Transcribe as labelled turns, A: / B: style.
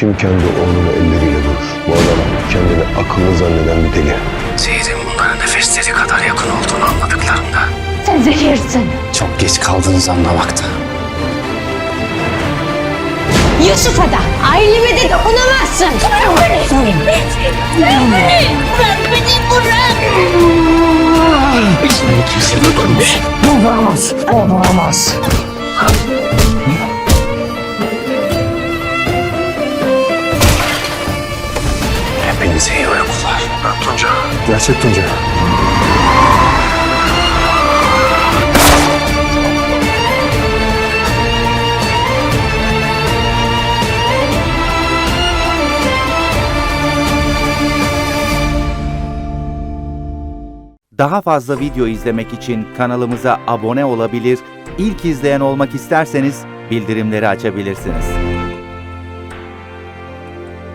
A: Kim kendi oğlunu elleriyle vurur? Bu adam kendini akıllı zanneden bir deli.
B: Zehrin bunlara nefesleri kadar yakın olduğunu anladıklarında
C: Sen zehirsin.
B: çok geç kaldığınız anlamakta.
C: Yusuf'a da aileme de dokunamazsın. Bırak beni. Bırak beni. Bırak beni bırak.
B: Sana kimse dokunmuş.
C: Olamaz. Olamaz.
B: Hepinize iyi uykular.
A: Tunca. Gerçek Tunca.
D: Daha fazla video izlemek için kanalımıza abone olabilir, ilk izleyen olmak isterseniz bildirimleri açabilirsiniz.